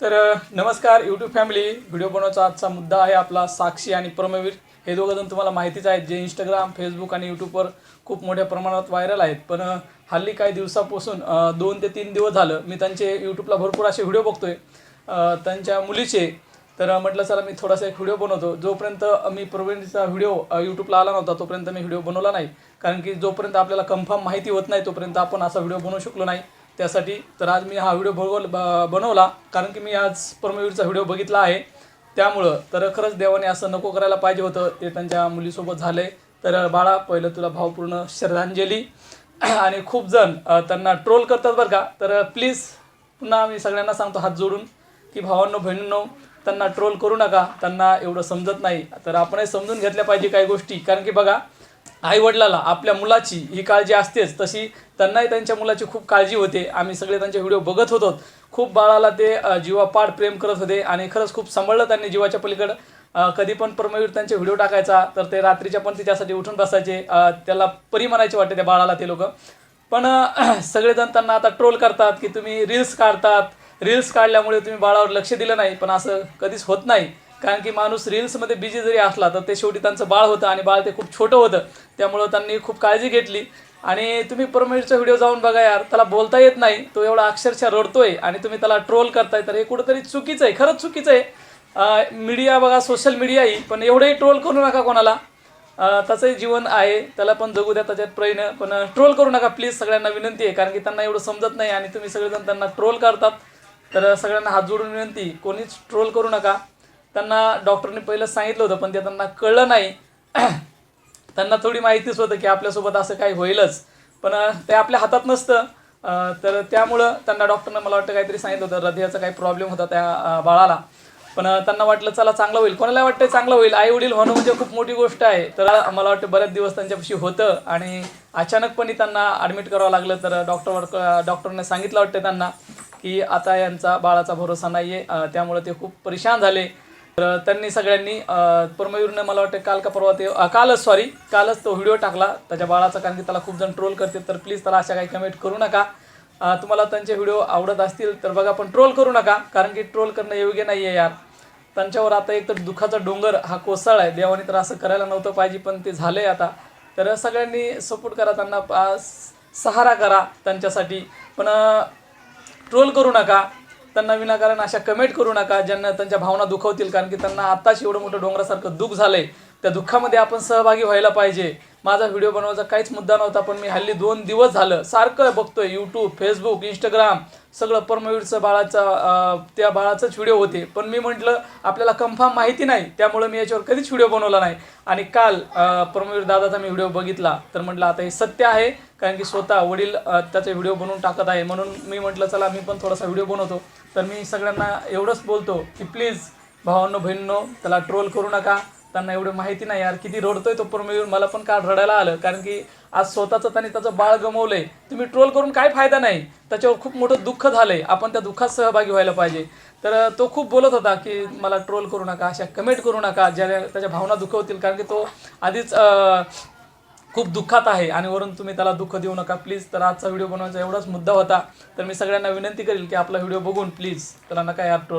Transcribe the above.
तर नमस्कार YouTube family video बनवायचा आजचा मुद्दा आहे आपला साक्षी आणि परमवीर. हे दोघं जण तुम्हाला माहितीच आहेत जे इंस्टाग्राम फेसबुक आणि यूट्यूबवर खूप मोठ्या प्रमाणात व्हायरल आहेत. पण हल्ली काही दिवसापासून दोन ते तीन दिवस झालं मी त्यांचे यूट्यूबला भरपूर असे व्हिडिओ बघतोय. त्यांच्या मुलीचे. तर म्हटलं चला मी थोडासा एक व्हिडिओ बनवतो. जोपर्यंत मी प्रवीणचा व्हिडिओ यूट्यूबला आला नव्हता तोपर्यंत मी व्हिडिओ बनवला नाही. कारण की जोपर्यंत आपल्याला कन्फर्म माहिती होत नाही तोपर्यंत आपण असा व्हिडिओ बनवू शकलो नाही. त्यासाठी तर आज मी हा व्हिडिओ बघवल ब- बनवला. कारण की मी आज परमवीरचा व्हिडिओ बघितला आहे. त्यामुळं तर खरंच देवाने असं नको करायला पाहिजे होतं. ते त्यांच्या मुलीसोबत झाले. तर बाळा पहिलं तुला भावपूर्ण श्रद्धांजली. आणि खूप जण त्यांना ट्रोल करतात बरं का. तर प्लीज पुन्हा मी सगळ्यांना सांगतो हात जोडून की भावांनो बहिणींनो त्यांना ट्रोल करू नका. त्यांना एवढं समजत नाही. तर आपणही समजून घेतल्या पाहिजे काही गोष्टी. कारण की बघा आई वडिलाला आपल्या मुलाची ही काळजी असतेच. तशी त्यांनाही त्यांच्या मुलाची खूप काळजी होते. आम्ही सगळे त्यांचे व्हिडिओ बघत होतो. खूप बाळाला ते जीवापाड प्रेम करत होते आणि खरंच खूप सांभाळलं त्यांनी जीवाच्या पलीकडं. कधी पण परमवीर त्यांचे व्हिडिओ टाकायचा तर ते रात्रीच्या पण तिच्यासाठी उठून बसायचे. त्याला परी म्हणायचे वाटते त्या बाळाला ते लोक. पण सगळेजण त्यांना आता ट्रोल करतात की तुम्ही रील्स काढतात. रील्स काढल्यामुळे तुम्ही बाळावर लक्ष दिलं नाही पण असं कधीच होत नाही. कारण की माणूस रील्समध्ये बिझी जरी असला तर ते शेवटी त्यांचं बाळ होतं आणि बाळ ते खूप छोटं होतं. त्यामुळं त्यांनी खूप काळजी घेतली. आणि तुम्ही परमेशचा व्हिडिओ जाऊन बघा यार त्याला बोलता येत नाही. तो एवढा अक्षरशः रडतोय आणि तुम्ही त्याला ट्रोल करताय. तर हे कुठंतरी चुकीचं आहे खरंच चुकीचं आहे. मीडिया बघा सोशल मीडियाही पण एवढंही ट्रोल करू नका कोणाला. अं, त्याचंही जीवन आहे त्याला पण जगू द्या त्याच्यात प्रयत्न. पण ट्रोल करू नका प्लीज सगळ्यांना विनंती आहे. कारण की त्यांना एवढं समजत नाही आणि तुम्ही सगळेजण त्यांना ट्रोल करतात. तर सगळ्यांना हात जोडून विनंती कोणीच ट्रोल करू नका. त्यांना डॉक्टरने पहिलं सांगितलं होतं पण ते त्यांना कळलं नाही. त्यांना थोडी माहितीच होतं की आपल्यासोबत असं काही होईलच. पण ते आपल्या हातात नसतं. तर त्यामुळं त्यांना डॉक्टरनं मला वाटतं काहीतरी सांगितलं होतं हृदयाचा काही प्रॉब्लेम होता त्या बाळाला. पण त्यांना वाटलं चला चांगलं होईल. कोणाला वाटतं चांगलं होईल? आई वडील होणं म्हणजे खूप मोठी गोष्ट आहे. तर मला वाटतं बऱ्याच दिवस त्यांच्यापाशी होतं आणि अचानकपणे त्यांना ॲडमिट करावं लागलं. तर डॉक्टर डॉक्टरने सांगितलं वाटतं त्यांना की आता यांचा बाळाचा भरोसा नाही आहे त्यामुळे ते खूप परेशान झाले. तर त्यांनी सगळ्यांनी अं, परमवीरनं मला वाटतं काल का परवा ते कालच सॉरी कालच तो व्हिडिओ टाकला. त्याच्या बाळाचा कारण की त्याला खूप जण ट्रोल करते तर प्लीज त्याला अशा काही कमेंट करू नका. तुम्हाला त्यांचे व्हिडिओ आवडत असतील तर बघा पण ट्रोल करू नका कारण की ट्रोल करणं योग्य नाही आहे यार. त्यांच्यावर आता एक तर दुःखाचा डोंगर हा कोसळ आहे देवाने तर असं करायला नव्हतं पाहिजे पण ते झालं आहे आता. तर सगळ्यांनी सपोर्ट करा त्यांना सहारा करा त्यांच्यासाठी. पण ट्रोल करू नका. त्यांना विनाकारण अशा कमेंट करू नका ज्यांना त्यांच्या भावना दुखवतील. कारण की त्यांना आत्ताच एवढं मोठं डोंगरासारखं दुःख झालंय. त्या दुःखामध्ये आपण सहभागी व्हायला पाहिजे. माझा व्हिडिओ बनवायचा काहीच मुद्दा नव्हता पण मी हल्ली दोन दिवस झालं सारखं बघतोय. यूट्यूब फेसबुक इंस्टाग्राम सगळं परमवीरचं बाळाचा त्या बाळाचंच व्हिडिओ होते. पण मी म्हटलं आपल्याला कन्फर्म माहिती नाही त्यामुळे मी याच्यावर कधीच व्हिडिओ बनवला नाही. आणि काल परमवीर दादाचा मी व्हिडिओ बघितला. तर म्हटलं आता हे सत्य आहे कारण की स्वतः वडील त्याचे व्हिडिओ बनवून टाकत आहे. म्हणून मी म्हटलं चला मी पण थोडासा व्हिडिओ बनवतो. तर मी सगळ्यांना एवढंच बोलतो की प्लीज भावांनो बहिणींनो त्याला ट्रोल करू नका. त्यांना एवढं माहिती नाही यार किती रडतोय तो परमेश्वर मला पण काल रडायला आलं कारण की आज स्वतःचं त्याने त्याचं बाळ गमवलंय. तुम्ही ट्रोल करून काय फायदा नाही. त्याच्यावर खूप मोठं दुःख झालंय. आपण त्या दुःखात सहभागी व्हायला पाहिजे. तर तो खूप बोलत होता की मला ट्रोल करू नका अशा कमेंट करू नका ज्या त्याच्या भावना दुखवतील. कारण की तो आधीच खूप दुःखात आहे आणि वरून तुम्ही त्याला दुःख देऊ नका. प्लीज तर आजचा व्हिडिओ बनवायचा एवढाच मुद्दा होता. तर मी सगळ्यांना विनंती करेल की आपला व्हिडिओ बघून प्लीज त्याला नका यार ट्रोल